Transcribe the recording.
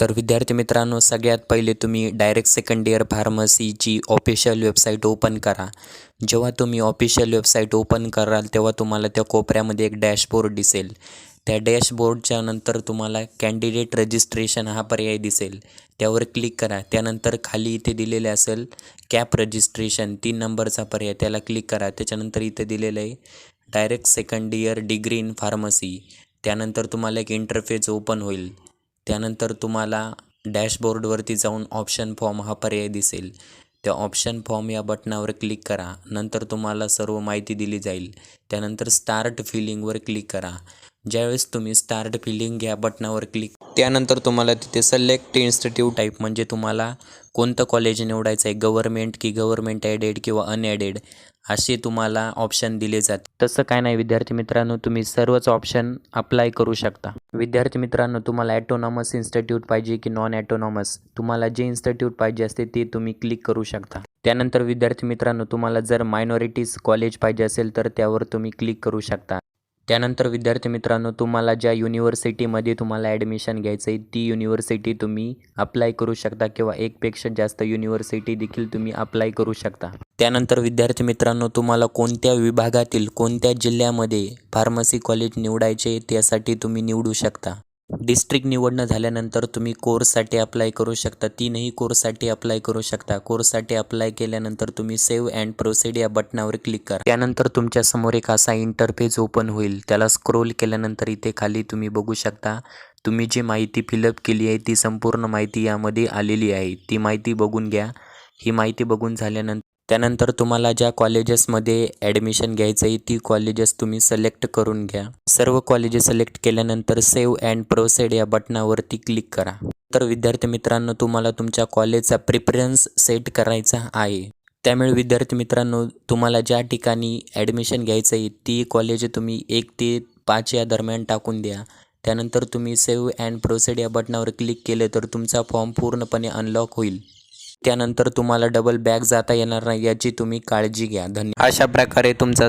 तर विद्यार्थी मित्रांनो सगळ्यात पहिले तुम्ही डायरेक्ट सेकंड इयर फार्मसीची ऑफिशियल वेबसाईट ओपन करा. जेव्हा तुम्ही ऑफिशियल वेबसाईट ओपन कराल तेव्हा तुम्हाला त्या कोपऱ्यामध्ये एक डॅशबोर्ड दिसेल. त्या डॅशबोर्डच्या नंतर तुम्हाला कॅन्डिडेट रजिस्ट्रेशन हा पर्याय दिसेल. त्यावर क्लिक करा. त्यानंतर खाली इथे दिलेले असेल कॅप रजिस्ट्रेशन तीन नंबरचा पर्याय. त्याला क्लिक करा. त्याच्यानंतर इथे दिलेलं आहे direct second year degree in pharmacy त्यानंतर तुम्हाला एक इंटरफेस ओपन होईल. त्यानंतर तुम्हाला डॅशबोर्डवरती जाऊन ऑप्शन फॉर्म हा पर्याय दिसेल. त्या ऑप्शन फॉर्म या बटनावर क्लिक करा. नंतर तुम्हाला सर्व माहिती दिली जाईल. त्यानंतर स्टार्ट फिलिंगवर क्लिक करा. ज्यावेळेस तुम्ही स्टार्ट फिलिंग या बटनावर क्लिक त्यानंतर तुम्हाला तिथे सिलेक्ट इन्स्टिट्यूट टाईप म्हणजे तुम्हाला कोणतं कॉलेज निवडायचं आहे गव्हर्मेंट की गव्हर्मेंट ॲडेड किंवा अनएडेड असे तुम्हाला ऑप्शन दिले जाते तसं काय नाही विद्यार्थी मित्रांनो तुम्ही सर्वच ऑप्शन अप्लाय करू शकता. विद्यार्थी मित्रांनो तुम्हाला ॲटोनॉमस इन्स्टिट्यूट पाहिजे की नॉन ॲटोनॉमस तुम्हाला जे इन्स्टिट्यूट पाहिजे असते ते तुम्ही क्लिक करू शकता. त्यानंतर विद्यार्थी मित्रांनो तुम्हाला जर मायनॉरिटीज कॉलेज पाहिजे असेल तर त्यावर तुम्ही क्लिक करू शकता. त्यानंतर विद्यार्थी मित्रांनो तुम्हाला ज्या युनिव्हर्सिटीमध्ये तुम्हाला ॲडमिशन घ्यायचं आहे ती युनिव्हर्सिटी तुम्ही अप्लाय करू शकता किंवा एकपेक्षा जास्त युनिव्हर्सिटी देखील तुम्ही अप्लाय करू शकता. त्यानंतर विद्यार्थी मित्रांनो तुम्हाला कोणत्या विभागातील कोणत्या जिल्ह्यामध्ये फार्मसी कॉलेज निवडायचे त्यासाठी तुम्ही निवडू शकता. डिस्ट्रिक्ट निवडणं झाल्यानंतर तुम्ही कोर्ससाठी अप्लाय करू शकता. तीनही कोर्ससाठी अप्लाय करू शकता. कोर्ससाठी अप्लाय केल्यानंतर तुम्ही सेव्ह अँड प्रोसेड या बटनावर क्लिक करा. त्यानंतर तुमच्यासमोर एक असा इंटरफेस ओपन होईल. त्याला स्क्रोल केल्यानंतर इथे खाली तुम्ही बघू शकता. तुम्ही जी माहिती फिलअप केली आहे ती संपूर्ण माहिती यामध्ये आलेली आहे. ती माहिती बघून घ्या. ही माहिती बघून झाल्यानंतर त्यानंतर तुम्हाला ज्या कॉलेजेसमध्ये ॲडमिशन घ्यायचं आहे ती कॉलेजेस तुम्ही सिलेक्ट करून घ्या. सर्व कॉलेजेस सिलेक्ट केल्यानंतर सेव्ह अँड प्रोसेड या बटनावरती क्लिक करा. तर विद्यार्थी मित्रांनो तुम्हाला तुमच्या कॉलेजचा प्रिफरन्स सेट करायचा आहे. त्यामुळे विद्यार्थी मित्रांनो तुम्हाला ज्या ठिकाणी ॲडमिशन घ्यायचं आहे ती कॉलेज तुम्ही एक ते पाच या दरम्यान टाकून द्या. त्यानंतर तुम्ही सेव्ह अँड प्रोसेड या बटनावर क्लिक केले तर तुमचा फॉर्म पूर्णपणे अनलॉक होईल. त्यानंतर तुम्हाला डबल बॅग जाता येणार नाही याची तुम्ही काळजी घ्या. धन्यवाद अशा प्रकारे तुमचा